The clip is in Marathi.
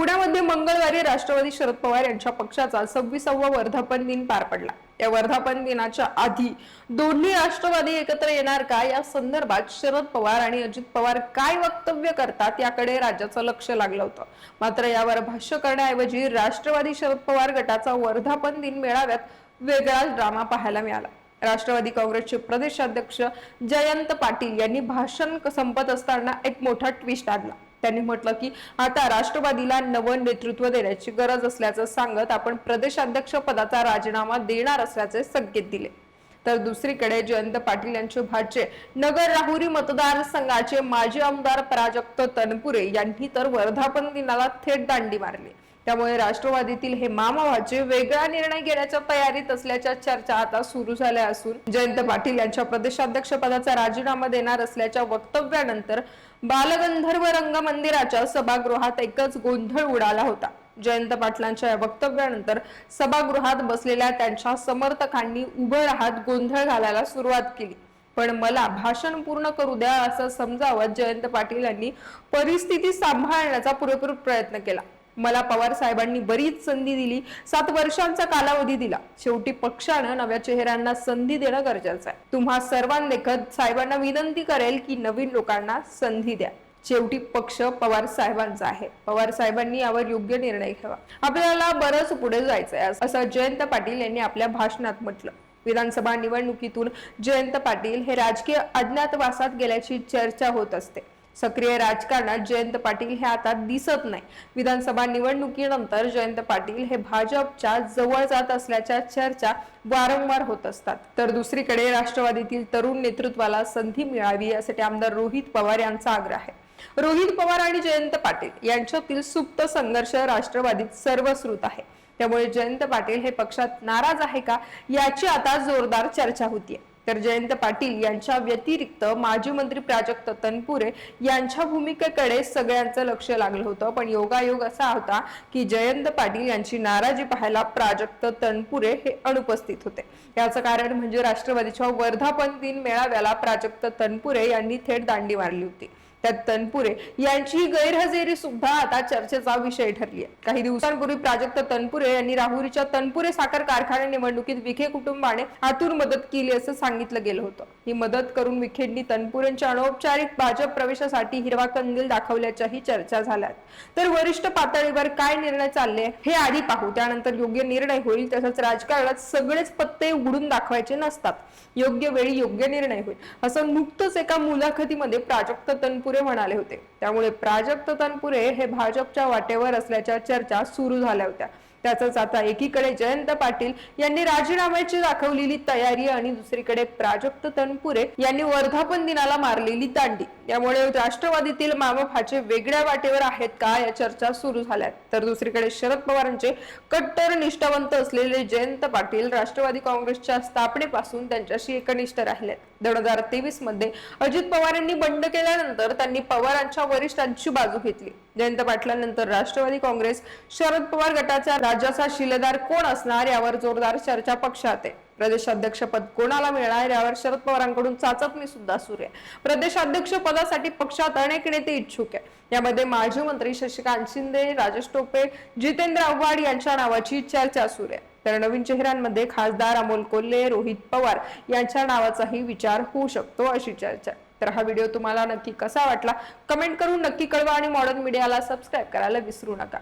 पुण्यामध्ये मंगळवारी राष्ट्रवादी शरद पवार यांच्या पक्षाचा सव्वीसावा वर्धापन दिन पार पडला. या वर्धापन दिनाच्या आधी दोन्ही राष्ट्रवादी एकत्र येणार का? या संदर्भात शरद पवार आणि अजित पवार काय वक्तव्य करतात याकडे राज्याचं लक्ष लागलं होतं. मात्र यावर भाष्य करण्याऐवजी राष्ट्रवादी शरद पवार गटाचा वर्धापन दिन मेळाव्यात वेगळाच ड्रामा पाहायला मिळाला. राष्ट्रवादी काँग्रेसचे प्रदेशाध्यक्ष जयंत पाटील यांनी भाषण संपत असताना एक मोठा ट्विस्ट आणला. त्यांनी म्हटलं की आता राष्ट्रवादीला नवं नेतृत्व देण्याची गरज असल्याचं सांगत आपण प्रदेशाध्यक्ष पदाचा राजीनामा देणार असल्याचे संकेत दिले. तर दुसरीकडे जयंत पाटील यांचे भाचे नगर राहुरी मतदारसंघाचे माजी आमदार प्राजक्त तनपुरे यांनी तर वर्धापन दिनाला थेट दांडी मारली. त्यामुळे राष्ट्रवादीतील हे मामावाचे वेगळा निर्णय घेण्याच्या तयारीत असल्याच्या चर्चा आता सुरू झाल्या असून जयंत पाटील यांच्या प्रदेशाध्यक्ष पदाचा राजीनामा देणार असल्याच्या वक्तव्यानंतर बालगंधर्व रंग मंदिराच्या सभागृहात एकच गोंधळ उडाला होता. जयंत पाटलांच्या या वक्तव्यानंतर सभागृहात बसलेल्या त्यांच्या समर्थकांनी उभं राहत गोंधळ घालायला सुरुवात केली. पण मला भाषण पूर्ण करू द्या असं समजावत जयंत पाटील यांनी परिस्थिती सांभाळण्याचा पुरेपूर प्रयत्न केला. मला पवार साहेबांनी बरीच संधी दिली. सात वर्षांचा कालावधी दिला. शेवटी पक्षानं नव्या चेहऱ्यांना संधी देणं गरजेचं आहे. तुम्हा सर्वांदेखत साहेबांना विनंती करेल की नवीन लोकांना संधी द्या. शेवटी पक्ष पवार साहेबांचा आहे. पवार साहेबांनी यावर योग्य निर्णय घ्यावा. आपल्याला बरंच पुढे जायचंय असं जयंत पाटील यांनी आपल्या भाषणात म्हटलं. विधानसभा निवडणुकीतून जयंत पाटील हे राजकीय अज्ञातवासात गेल्याची चर्चा होत असते. सक्रिय राजकारणात जयंत पाटील हे आता दिसत नाही. विधानसभा निवडणुकीनंतर जयंत पाटील हे भाजपच्या जवळ जात असल्याच्या चर्चा वारंवार होत असतात. तर दुसरीकडे राष्ट्रवादीतील तरुण नेतृत्वाला संधी मिळावी यासाठी आमदार रोहित पवार यांचा आग्रह आहे. रोहित पवार आणि जयंत पाटील यांच्यातील सुप्त संघर्ष राष्ट्रवादीत सर्वश्रुत आहे. त्यामुळे जयंत पाटील हे पक्षात नाराज आहे का याची आता जोरदार चर्चा होतीये. तर जयंत पाटील यांच्या व्यतिरिक्त माजी मंत्री प्राजक्त तनपुरे यांच्या भूमिकेकडे सगळ्यांचं लक्ष लागलं होतं. पण योगायोग असा होता की जयंत पाटील यांची नाराजी पाहायला प्राजक्त तनपुरे हे अनुपस्थित होते. याचं कारण म्हणजे राष्ट्रवादीच्या वर्धापन दिन मेळाव्याला प्राजक्त तनपुरे यांनी थेट दांडी मारली होती. त्यात तनपुरे यांची गैरहजेरी सुद्धा आता चर्चेचा विषय ठरली आहे काही दिवसांपूर्वी प्राजक्त तनपुरे यांनी राहुरीच्या तनपुरे साखर कारखाना निवडणुकीत विखे कुटुंबाने आतुर मदत केली असं सांगितलं गेलं होतं. ही मदत करून विखेंनी तनपुरेंच्या अनौपचारिक भाजप प्रवेशासाठी हिरवा कंदील दाखवल्याच्याही चर्चा झाल्यात. तर वरिष्ठ पातळीवर काय निर्णय चालले हे आधी पाहू. त्यानंतर योग्य निर्णय होईल तसंच राजकारणात सगळेच पत्ते उघडून दाखवायचे नसतात. योग्य वेळी योग्य निर्णय होईल. असं नुकतंच एका मुलाखतीमध्ये प्राजक्त तनपुरे म्हणाले होते. त्यामुळे प्राजक्त तनपुरे हे भाजपच्या वाटेवर असल्याच्या चर्चा सुरू झाल्या होत्या. त्याच आता एकीकडे जयंत पाटील यांनी राजीनाम्याची दाखवलेली तयारी आणि दुसरीकडे प्राजक्त तनपुरे यांनी वर्धापन दिनाला मारलेली दांडी. यामुळे राष्ट्रवादीतील मामफाचे वेगळ्या वाटेवर आहेत का या चर्चा सुरू झाल्यात. तर दुसरीकडे शरद पवारांचे कट्टर निष्ठावंत असलेले जयंत पाटील राष्ट्रवादी काँग्रेसच्या स्थापनेपासून त्यांच्याशी एकनिष्ठ राहिलेत. दोन हजार तेवीसमध्ये अजित पवार यांनी बंड केल्यानंतर त्यांनी पवारांच्या वरिष्ठांची बाजू घेतली. जयंत पाटलांनंतर राष्ट्रवादी काँग्रेस शरद पवार गटाचा राज्याचा शिलेदार कोण असणार यावर जोरदार चर्चा पक्षात आहे. प्रदेशाध्यक्ष पद कोणाला मिळणार यावर शरद पवारांकडून चाचपणी सुद्धा सुरू आहे. प्रदेशाध्यक्ष पदासाठी पक्षात अनेक नेते इच्छुक आहे यामध्ये माजी मंत्री शशिकांत शिंदे राजेश टोपे जितेंद्र आव्हाड यांच्या नावाची चर्चा सुरू आहे. तर नवीन चेहऱ्यांमध्ये खासदार अमोल कोल्हे रोहित पवार यांच्या नावाचाही विचार होऊ शकतो अशी चर्चा तर हा व्हिडिओ तुम्हाला नक्की कसा वाटला? कमेंट करून नक्की कळवा आणि मॉडर्न मीडियाला सबस्क्राईब करायला विसरू नका.